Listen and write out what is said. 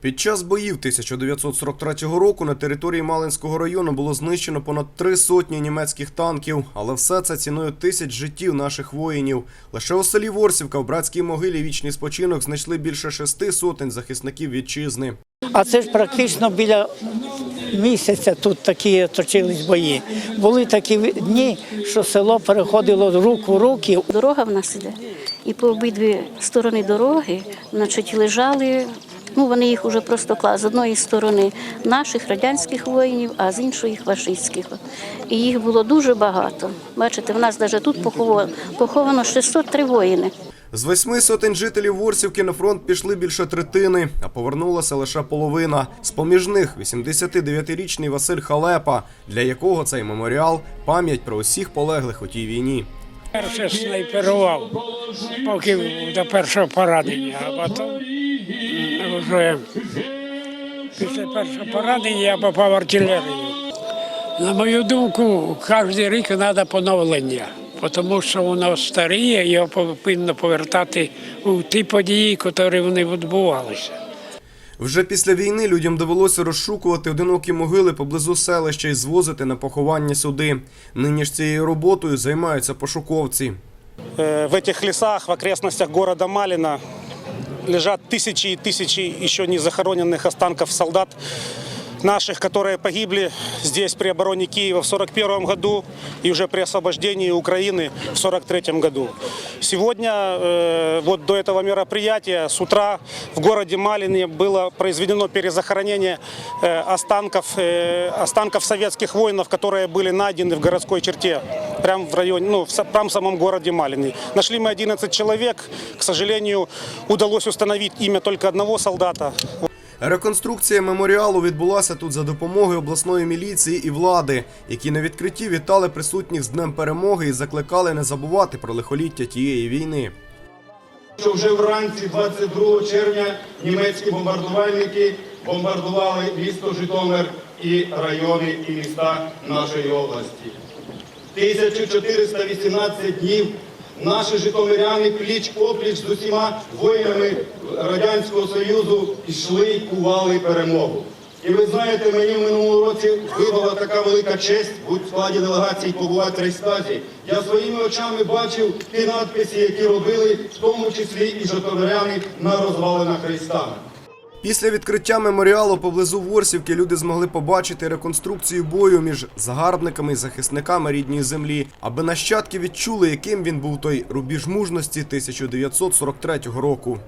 Під час боїв 1943 року на території Малинського району було знищено понад три сотні німецьких танків, але все це ціною тисяч життів наших воїнів. Лише у селі Ворсівка в братській могилі вічний спочинок знайшли більше шести сотень захисників вітчизни. А це ж практично біля місяця тут такі точились бої. Були такі дні, що село переходило з рук у руки. Дорога в нас іде. І по обидві сторони дороги, значить, лежали. Ну, вони їх уже просто клали з одної сторони наших радянських воїнів, а з іншої фашистських. І їх було дуже багато. Бачите, в нас навіть тут поховано, поховано 603 воїни. З восьми сотень жителів Ворсівки на фронт пішли більше третини, а повернулася лише половина. З поміж них 89-річний Василь Халепа, для якого цей меморіал пам'ять про усіх полеглих у тій війні. Перше снайперував, поки до першого поранення, а потім вже після першого поранення я попав в артилерію. На мою думку, кожен рік треба поновлення, тому що воно старіє, його повинно повертати у ті події, які вони відбувалися. Вже після війни людям довелося розшукувати одинокі могили поблизу селища і звозити на поховання сюди. Нині ж цією роботою займаються пошуковці. Э, В этих лесах, в окрестностях города Малина лежат тысячи и тысячи еще не захороненных останков солдат наших, которые погибли здесь при обороне Киева в 1941 году и уже при освобождении Украины в 1943 году. Сегодня, э, вот до этого мероприятия, с утра в городе Малине было произведено перезахоронение э, останков, э, останков советских воинов, которые были найдены в городской черте, прямо в районе, ну, в са- прям в самом городе Малине. Нашли мы 11 человек, к сожалению, удалось установить имя только одного солдата. Реконструкція меморіалу відбулася тут за допомогою обласної міліції і влади, які на відкритті вітали присутніх з Днем перемоги і закликали не забувати про лихоліття тієї війни. що вже вранці 22 червня німецькі бомбардувальники бомбардували місто Житомир і райони і міста нашої області. 1418 днів наші житомиряни пліч опліч з усіма воїнами Радянського Союзу йшли й кували перемогу. І ви знаєте, мені в минулому році випала така велика честь бути в складі делегації побувати в Рейстазі. Я своїми очами бачив ті надписи, які робили, в тому числі і житомиряни на розвалинах Христа. Після відкриття меморіалу поблизу Ворсівки люди змогли побачити реконструкцію бою між загарбниками і захисниками рідної землі, аби нащадки відчули, яким він був той рубіж мужності 1943 року.